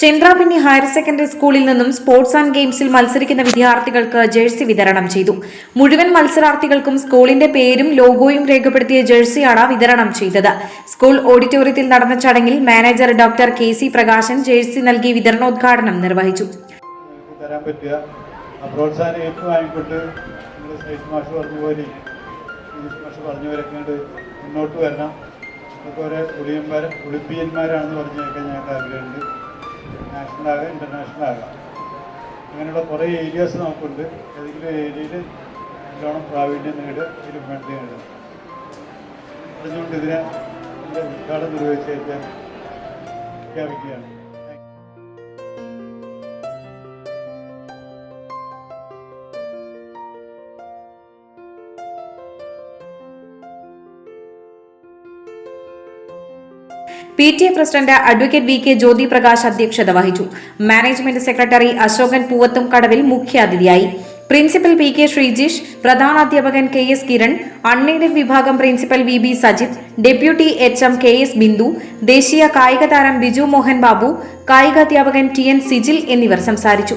ചെന്ത്രാപിന്നി higher secondary സ്കൂളിൽ നിന്നും sports and ഗെയിംസിൽ മത്സരിക്കുന്ന വിദ്യാർത്ഥികൾക്ക് ജേഴ്സി വിതരണം ചെയ്തു. മുഴുവൻ മത്സരാർത്ഥികൾക്കും സ്കൂളിന്റെ പേരും ലോഗോയും രേഖപ്പെടുത്തിയ ജേഴ്സിയാണ് വിതരണം ചെയ്തത്. സ്കൂൾ ഓഡിറ്റോറിയത്തിൽ നടന്ന ചടങ്ങിൽ manager doctor K C Prakashan jersey നൽകി വിതരണോദ്ഘാടനം നിർവഹിച്ചു. മുന്നോട്ട് വരണം. പറഞ്ഞേക്കാൻ ഞങ്ങൾക്ക് ആഗ്രഹമുണ്ട്. നാഷണൽ ആകാം ഇന്റർനാഷണൽ ആകാം അങ്ങനെയുള്ള കുറേ ഏരിയാസ് നമുക്കുണ്ട്. ഏതെങ്കിലും ഏരിയയിൽ നല്ലോണം പ്രാവീണ്യം നേടുക ഇതിലും വേണ്ടി അതുകൊണ്ട് ഇതിനെ ഉദ്ഘാടനം നിർവഹിച്ചേക്കാൻ പ്രഖ്യാപിക്കുകയാണ് P T A president advocate V K Jyothi Prakash അധ്യക്ഷത വഹിച്ചു. മാനേജ്മെന്റ് സെക്രട്ടറി അശോകൻ പൂവത്തും കടവിൽ മുഖ്യാതിഥിയായി. പ്രിൻസിപ്പൽ പി കെ ശ്രീജീഷ് പ്രധാനാധ്യാപകൻ കെ എസ് കിരൺ അൺഎയ്ഡഡ് വിഭാഗം principal V B Sajith deputy H M K S Bindu ദേശീയ കായിക താരം ബിജു മോഹൻ ബാബു കായികാധ്യാപകൻ ടി എൻ സിജിൽ എന്നിവർ സംസാരിച്ചു.